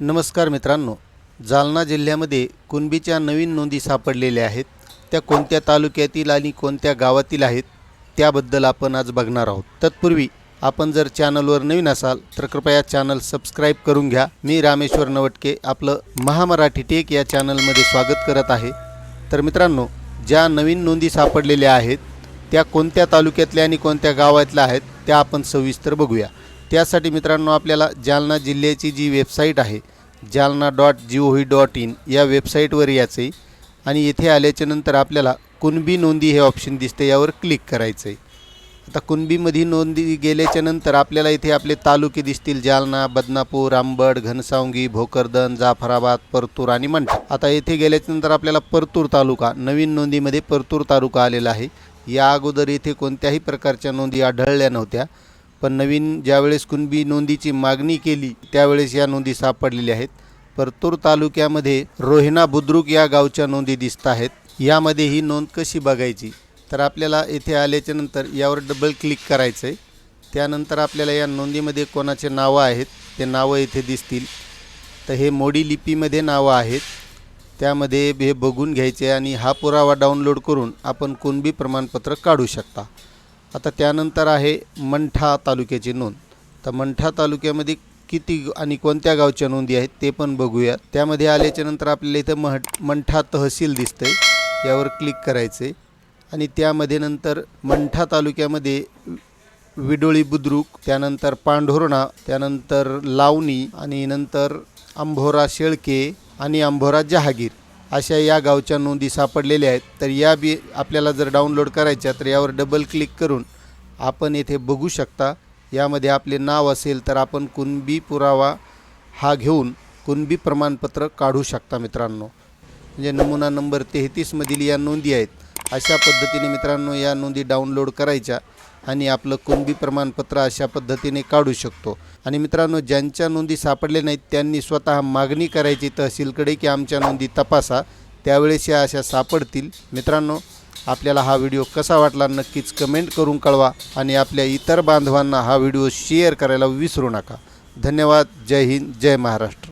नमस्कार मित्रांनो जालना जिल्ह्यामध्ये कुणबीच्या नवीन नोंदी सापडलेल्या आहेत. त्या कोणत्या तालुक्यातील आणि कोणत्या गावातील आहेत त्याबद्दल आपण आज बघणार आहोत. तत्पूर्वी आपण जर चॅनलवर नवीन असाल तर कृपया चॅनल सबस्क्राईब करून घ्या. मी रामेश्वर नवटके आपलं महामराठी टेक या चॅनलमध्ये स्वागत करत आहे. तर मित्रांनो ज्या नवीन नोंदी सापडलेल्या आहेत त्या कोणत्या तालुक्यातल्या आणि कोणत्या गावातल्या आहेत त्या आपण सविस्तर बघूया. त्यासाठी मित्रांनो आपल्याला जालना जिल्ह्याची जी वेबसाईट आहे Jalna dot G O V dot in या वेबसाईटवर यायचं आहे आणि येथे आल्याच्यानंतर आपल्याला कुणबी नोंदी हे ऑप्शन दिसते यावर क्लिक करायचं आहे आता कुणबीमध्ये नोंदी गेल्याच्यानंतर आपल्याला इथे आपले तालुके दिसतील जालना बदनापूर आंबड घनसावंगी भोकरदन जाफराबाद परतूर आणि मंठा. आता येथे गेल्याच्यानंतर आपल्याला परतूर तालुका नवीन नोंदीमध्ये परतूर तालुका आलेला आहे. या अगोदर येथे कोणत्याही प्रकारच्या नोंदी आढळल्या नव्हत्या. पण नवीन ज्यावेळेस कुणबी नोंदीची मागणी केली त्यावेळेस या नोंदी सापडलेल्या आहेत. परतूर तालुक्यामध्ये रोहिणा बुद्रुक या गावच्या नोंदी दिसत आहेत. यामध्ये ही नोंद कशी बघायची? तर आपल्याला येथे आल्याच्यानंतर यावर डबल क्लिक करायचं आहे त्यानंतर आपल्याला या नोंदीमध्ये कोणाचे नावं आहेत ते नावं येथे दिसतील. तर हे मोडी लिपीमध्ये नावं आहेत. त्यामध्ये हे बघून घ्यायचे आणि हा पुरावा डाउनलोड करून आपण कुणबी प्रमाणपत्र काढू शकता. आता त्यानंतर आहे मंठा तालुक्याची नोंद. तर मंठा तालुक्यामध्ये किती आणि कोणत्या गावच्या नोंदी आहेत ते पण बघूया. त्यामध्ये आल्याच्यानंतर आपल्याला इथं मह मंठा तहसील दिसतंय. यावर क्लिक करायचे आणि त्यामध्ये नंतर मंठा तालुक्यामध्ये विडोळी बुद्रुक त्यानंतर पांढोरणा त्यानंतर लावणी आणि नंतर अंभोरा शेळके आणि अंभोरा जहागीर. अशा या गावच्या नोंदी सापडलेल्या आहेत. तर या बी आपल्याला जर डाउनलोड करायच्या तर यावर डबल क्लिक करून आपण येथे बघू शकता. यामध्ये आपले नाव असेल तर आपण कुणबी पुरावा हा घेऊन कुणबी प्रमाणपत्र काढू शकता मित्रांनो. म्हणजे नमुना नंबर तेहतीसमधील या नोंदी आहेत. अशा पद्धतीने मित्रांनो या नोंदी डाउनलोड करायच्या. आणि आपलं कुणबी प्रमाणपत्र अशा पद्धतीने काढू शकतो. आणि मित्रांनो ज्यांच्या नोंदी सापडले नाहीत त्यांनी स्वतः मागणी करायची तहसीलकडे की आमच्या नोंदी तपासा. त्यावेळेस या अशा सापडतील. मित्रांनो आपल्याला हा व्हिडिओ कसा वाटला नक्कीच कमेंट करून कळवा आणि आपल्या इतर बांधवांना हा व्हिडिओ शेअर करायला विसरू नका. धन्यवाद. जय हिंद. जय महाराष्ट्र.